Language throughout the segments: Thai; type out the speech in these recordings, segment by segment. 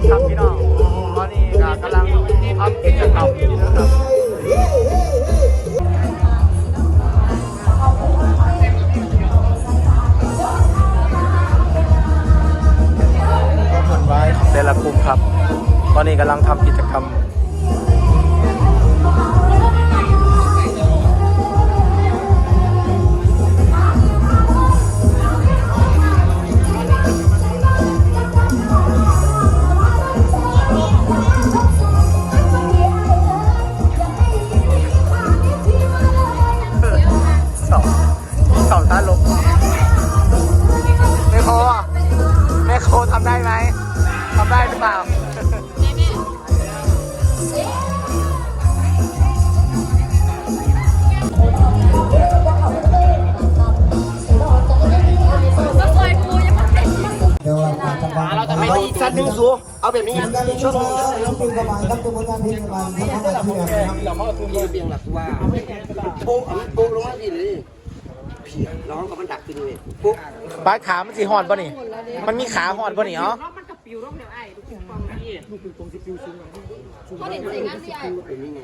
นครับพี่น้องตอนนี้กำลังทำกิจกรรมนะครับเต่ละกลุ่มครับ ตอนนี้กำลังทำกิจกรรม เปล่าเราจะไม่ดีสัตว์ดูสูเอาแบบนี้ช่วงนี้ช่วงนี้ประมาณครับตัวประมาณนี้ประมาณนี้เราไม่ต้องเบียงเบียงหลักว่าโป๊ะโป๊ะลงมาดีเลยร้องกับมันดักขึ้นเลยปุ๊บปลาขามันสีหอดป่ะนี่ มันมีขาหอดป่ะนี่อ๋อ เขาเด่นใส่งานที่ใหญ่เป็นยังไง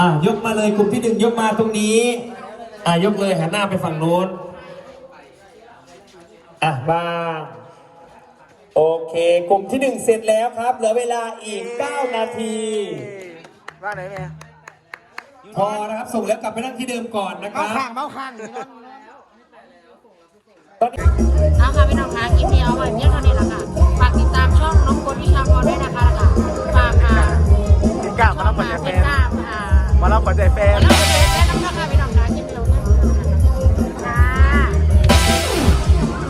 อะยกมาเลยกลุ่มที่หนึ่งยกมาตรงนี้อะยกเลยหันหน้าไปฝั่งโน้นอะมาโอเค กลุ่มที่หนึ่งเสร็จแล้วครับ เหลือเวลาอีก 9 นาทีว่าไหนแม่พอนะครับ ส่งแล้วกลับไปนั่งที่เดิมก่อนนะครับข้างเมาข้างนี่นะตอนนี้ ากค่ะ กินกล้ามาแล้วขอใจ ฝาก แฟ ติด น